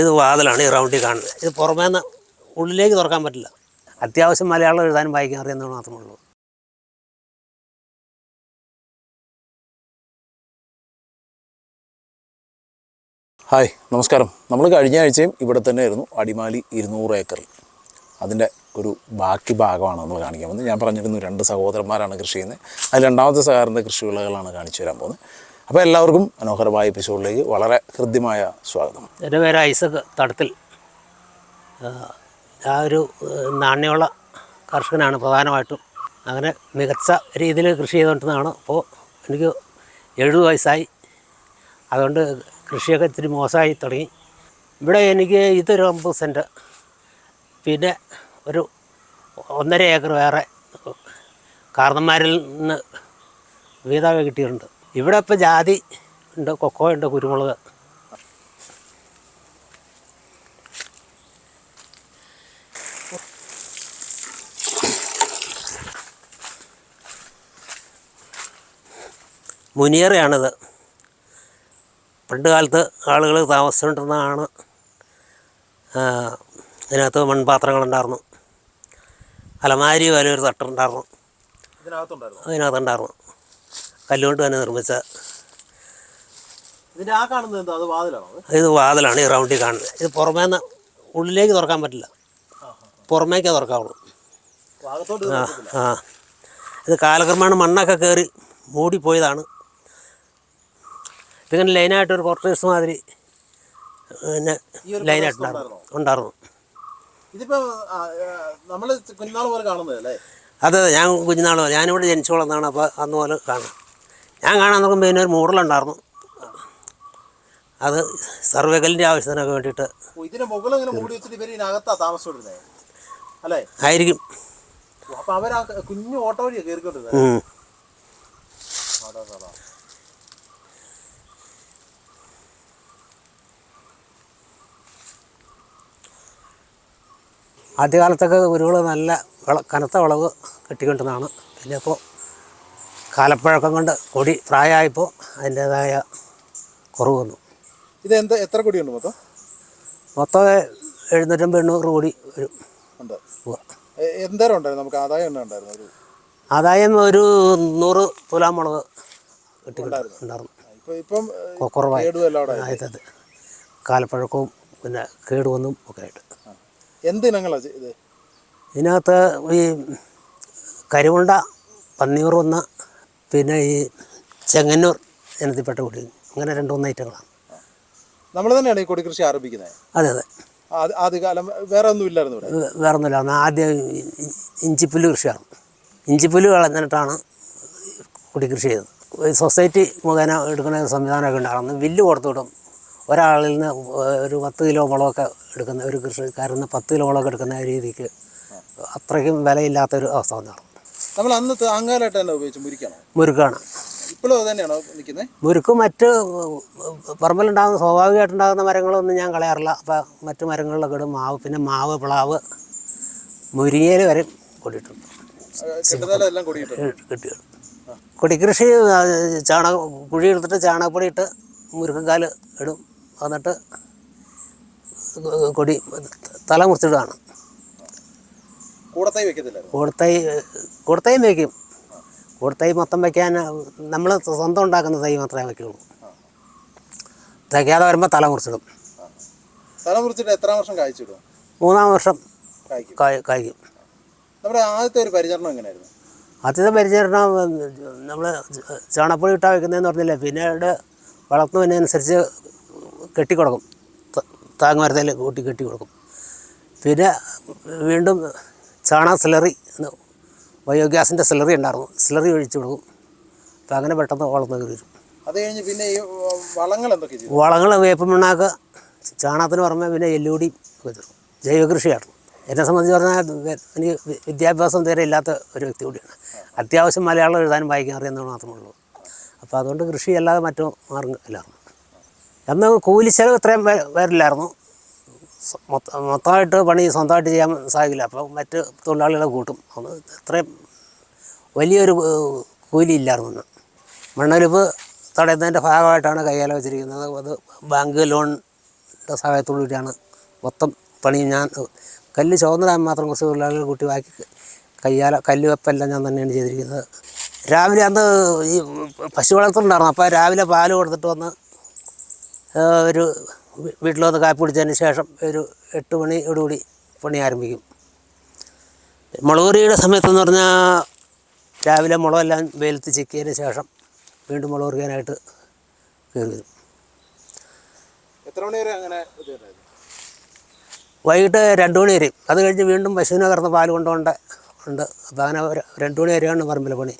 ഇത് വാതിലാണ് ഈ റൗണ്ടിൽ കാണുന്നത്. ഇത് പുറമേ നിന്ന് ഉള്ളിലേക്ക് തുറക്കാൻ പറ്റില്ല. അത്യാവശ്യം മലയാളം എഴുതാനും വായിക്കാൻ അറിയുന്നത് മാത്രമേ ഉള്ളൂ. ഹായ് നമസ്കാരം. നമ്മൾ കഴിഞ്ഞ ആഴ്ചയും ഇവിടെ തന്നെയായിരുന്നു അടിമാലി ഇരുന്നൂറ് ഏക്കറിൽ. അതിന്റെ ഒരു ബാക്കി ഭാഗമാണ് നമ്മൾ കാണിക്കാൻ പോകുന്നത്. ഞാൻ പറഞ്ഞിരുന്നു രണ്ട് സഹോദരന്മാരാണ് കൃഷി ചെയ്യുന്നത്. അതിൽ രണ്ടാമത്തെ സഹോദരന്റെ കൃഷി വിളകളാണ് കാണിച്ചു തരാൻ പോകുന്നത്. അപ്പോൾ എല്ലാവർക്കും മനോഹരമായ എപ്പിസോഡിലേക്ക് വളരെ ഹൃദ്യമായ സ്വാഗതം. എന്റെ പേര് ഐസക് തടത്തിൽ. ആ, ഒരു നാണ്യമുള്ള കർഷകനാണ് പ്രധാനമായിട്ടും. അങ്ങനെ മികച്ച രീതിയിൽ കൃഷി ചെയ്തുകൊണ്ടിരുന്നതാണ്. അപ്പോൾ എനിക്ക് എഴുപത് വയസ്സായി. അതുകൊണ്ട് കൃഷിയൊക്കെ ഇത്തിരി മോശമായി തുടങ്ങി. ഇവിടെ എനിക്ക് ഇതൊരു അമ്പത് സെന്റ് പിന്നെ ഒരു ഒന്നര ഏക്കർ വേറെ കാർന്നന്മാരിൽ നിന്ന് വീതാവ് കിട്ടിയിട്ടുണ്ട്. ഇവിടെ ഇപ്പോൾ ജാതി ഉണ്ട് കൊക്കോ ഉണ്ട് കുരുമുളക്. മുനിയറയാണിത്. പണ്ട് കാലത്ത് ആളുകൾ താമസിച്ചുകൊണ്ടിരുന്നതാണ് ഇതിനകത്ത് മൺപാത്രങ്ങളുണ്ടായിരുന്നു. അലമാരി പോലെ ഒരു തട്ടുണ്ടായിരുന്നു. അതിനകത്തുണ്ടായിരുന്നു. കല്ലുകൊണ്ട് തന്നെ നിർമ്മിച്ച ഇതിന്റെ ആ കാണുന്നത് എന്താ? അത് വാതിലാണോ ഇത് വാതിലാണ് ഈ റൗണ്ടിൽ കാണുന്നത്. ഇത് പുറമേ നിന്ന് ഉള്ളിലേക്ക് തുറക്കാൻ പറ്റില്ല. പുറമേക്കേ തുറക്കാവുള്ളൂ. ആ ആ. ഇത് കാലക്രമേണ മണ്ണൊക്കെ കയറി മൂടിപ്പോയതാണ് ഇതിങ്ങനെ ലൈനായിട്ട് ഒരു ക്വാർട്ടേഴ്സ് മാതിരി പിന്നെ ലൈനായിട്ട് ഉണ്ടായിരുന്നു. ഇതിപ്പോൾ നമ്മൾ കുഞ്ഞുനാൾ പോലെ കാണുന്നതല്ലേ അതെ അതെ. ഞാൻ കുഞ്ഞുനാൾ പോലെ. ഞാനിവിടെ ജനിച്ചു വളർന്നതാണ് അപ്പോൾ അന്ന് പോലെ കാണാം ഞാൻ കാണാൻ നോക്കുമ്പോൾ ഒരു മൂടലുണ്ടായിരുന്നു. അത് സർവേകലിന്റെ ആവശ്യത്തിനൊക്കെ വേണ്ടിയിട്ട് ഇതിന് മുകളിൽ ഇങ്ങനെ മൂടി വെച്ചിട്ട് ഇവർ ഇതിനകത്താ താമസിച്ചോണ്ടിരുന്നത് അല്ലേ? ആയിരിക്കും. അപ്പോൾ അവർ ആ കുഞ്ഞു ഓട്ടോ വഴിയാണ് കയറിക്കൊണ്ടിരുന്നത് ഉം. ആദ്യകാലത്തൊക്കെ ഉരുകൾ നല്ല കനത്ത വിളവ് കിട്ടിക്കൊണ്ടിരുന്നതാണ്. പിന്നെ ഇപ്പോൾ കാലപ്പഴക്കം കൊണ്ട് കൊടി പ്രായമായപ്പോൾ അതിന്റേതായ കുറവ് വന്നു. ഇത് എന്താ എത്ര കൊടിയുണ്ട് മൊത്തം? മൊത്തം എഴുന്നൂറ്റമ്പത് എണ്ണൂറ് കോടി വരും. ഉണ്ട്. എന്തേരം ഉണ്ടായിരുന്നു? നമുക്ക് ആദായം എന്നാ ഉണ്ടായിരുന്നു? ഒരു ആദായം ഒരു നൂറ് തുലാം മുളക് കിട്ടിയിട്ടുണ്ടായിരുന്നു ഇപ്പൊ കുറവായി. കാലപ്പഴക്കവും പിന്നെ കേടുവന്നും ഒക്കെ ആയിട്ട്. എന്ത് ഇനങ്ങളാ ഇത്? ഇതിനകത്ത് ഈ കരിമുണ്ട പന്നിയൂർ ഒന്ന് പിന്നെ ഈ ചെങ്ങന്നൂർ ഇനത്തിൽപ്പെട്ട കുടി അങ്ങനെ രണ്ട് മൂന്ന് ഐറ്റങ്ങളാണ്. നമ്മൾ തന്നെയാണ് ഈ കൊടി കൃഷി ആരംഭിക്കുന്നത് അതെ. അതെ ആദ്യ- ആദ്യകാലം വേറെ ഒന്നും ഇല്ലായിരുന്നു ഇവിടെ? വേറെ ഒന്നുമില്ല. ആദ്യം ഇഞ്ചിപ്പുല്ല് കൃഷിയാണ്. ഇഞ്ചിപ്പുല്ല് കളഞ്ഞിട്ടാണ് കുടി കൃഷി ചെയ്തത്. സൊസൈറ്റി മുഖേന എടുക്കുന്ന സംവിധാനമൊക്കെ ഉണ്ടായിരുന്നു വില്ല് കൊടുത്തു വിടും. ഒരാളിൽ നിന്ന് ഒരു പത്ത് കിലോ മുളകൊക്കെ എടുക്കുന്ന ഒരു കൃഷിക്കാരിൽ നിന്ന് പത്ത് കിലോ മുളകൊക്കെ എടുക്കുന്ന രീതിക്ക് അത്രയ്ക്കും വിലയില്ലാത്തൊരു അവസ്ഥ വന്നാണ് നമ്മൾ അന്ന് താങ്കാലായിട്ട് തന്നെ ഉപയോഗിച്ചു മുരിക്കാണോ? മുരുക്കാണ്. ഇപ്പോഴും അത് തന്നെയാണോ നിൽക്കുന്നത്? മുരുക്ക് മറ്റ് പറമ്പിലുണ്ടാകുന്ന സ്വാഭാവികമായിട്ടുണ്ടാകുന്ന മരങ്ങളൊന്നും ഞാൻ കളയാറില്ല. അപ്പം മറ്റു മരങ്ങളിലൊക്കെ ഇടും. മാവ് പിന്നെ മാവ് പ്ലാവ് മുരിങ്ങയിൽ വരെ കൊടിയിട്ടുണ്ട് കിട്ടിയത് കൊടിക്കൃഷി ചാണക കുഴി എടുത്തിട്ട് ചാണകപ്പൊടി ഇട്ട് മുരുക്കക്കാൽ ഇടും. എന്നിട്ട് കൊടി തല മുറിച്ചിടുകയാണ് കൂടത്തായി വെക്കത്തില്ല കൂടത്തൈ കൂടത്തൈയും വയ്ക്കും കൂടത്തൈ മൊത്തം വയ്ക്കാൻ നമ്മൾ സ്വന്തം ഉണ്ടാക്കുന്ന തൈ മാത്രമേ വയ്ക്കുള്ളൂ തയ്ക്കാതെ വരുമ്പോൾ തല മുറിച്ചിടും. തല മുറിച്ചിട്ട് എത്ര വർഷം കായ്ച്ചിടും? മൂന്നാം വർഷം കായ്ക്കും. കായ് കായ്ക്കും. നമ്മുടെ ആദ്യത്തെ ഒരു പരിചരണം എങ്ങനെയായിരുന്നു? ആദ്യത്തെ പരിചരണം നമ്മൾ ചാണപ്പൊടി ഇട്ടാ വെക്കുന്നതെന്ന് പറഞ്ഞില്ലേ പിന്നീട് വളർത്തുന്നതിനനുസരിച്ച് കെട്ടിക്കൊടുക്കും. ത- താങ്ങുമരത്തിൽ കൂട്ടി കെട്ടി കൊടുക്കും പിന്നെ വീണ്ടും ചാണക സ്ലറി ബയോഗ്യാസിന്റെ സിലറി ഉണ്ടായിരുന്നു. സിലറി ഒഴിച്ചു കൊടുക്കും. അപ്പം അങ്ങനെ പെട്ടെന്ന് വളർന്നു കയറി വരും. അത് കഴിഞ്ഞ് പിന്നെ ഈ വളങ്ങൾ എന്തൊക്കെ വളങ്ങൾ വേപ്പ് മണ്ണാക്ക ചാണകത്തിന് പുറമെ പിന്നെ എല്ലുകൂടി വെച്ചിരുന്നു ജൈവ കൃഷിയായിരുന്നു എന്നെ സംബന്ധിച്ച് പറഞ്ഞാൽ എനിക്ക് വിദ്യാഭ്യാസം തീരെ ഇല്ലാത്ത ഒരു വ്യക്തി കൂടിയാണ്. അത്യാവശ്യം മലയാളം എഴുതാനും വായിക്കാൻ അറിയുന്നത് മാത്രമേ ഉള്ളൂ. അപ്പോൾ അതുകൊണ്ട് കൃഷി അല്ലാതെ മറ്റു മാർഗം ഇല്ലായിരുന്നു. അന്ന് കൂലി ചെലവ് ഇത്രയും വരില്ലായിരുന്നു. മൊത്തമായിട്ട് പണി സ്വന്തമായിട്ട് ചെയ്യാൻ സാധിക്കില്ല. അപ്പോൾ മറ്റ് തൊഴിലാളികളെ കൂട്ടും. അത് ഇത്രയും വലിയൊരു ഏഹ്, കൂലി ഇല്ലായിരുന്നു അന്ന്. മണ്ണൊലിപ്പ് തടയുന്നതിന്റെ ഭാഗമായിട്ടാണ് കൈകാലം വെച്ചിരിക്കുന്നത്. അത് ബാങ്ക് ലോണിന്റെ സഹായത്തോടുകൂടിയാണ് മൊത്തം പണി ഞാൻ കല്ല് ചുവന്നിടാൻ മാത്രം കുറച്ച് തൊഴിലാളികൾ കൂട്ടി ബാക്കി കയ്യാല കല്ല് വെപ്പെല്ലാം ഞാൻ തന്നെയാണ് ചെയ്തിരിക്കുന്നത്. രാവിലെ അന്ന് ഈ പശു വളർത്തുന്നുണ്ടായിരുന്നു അപ്പോൾ രാവിലെ പാൽ കൊടുത്തിട്ട് വന്ന് ഒരു വീട്ടിൽ വന്ന് കാപ്പി കുടിച്ചതിന് ശേഷം ഒരു എട്ട് മണിയോടുകൂടി പണി ആരംഭിക്കും. മുളകുറിയുടെ സമയത്തെന്ന് പറഞ്ഞാൽ രാവിലെ മുളകെല്ലാം വെയിലത്ത് ചിക്കിയതിന് ശേഷം വീണ്ടും മുളക് കുറിക്കാനായിട്ട് കയറി വരും. എത്ര മണി വരെ അങ്ങനെ വൈകിട്ട് രണ്ട് മണി വരെയും അത് കഴിഞ്ഞ് വീണ്ടും പശുവിനെ കറന്ന് പാൽ കൊണ്ടുകൊണ്ട് ഉണ്ട്. അപ്പോൾ അങ്ങനെ രണ്ട് മണി വരെയാണ് പറമ്പിലെ പണി.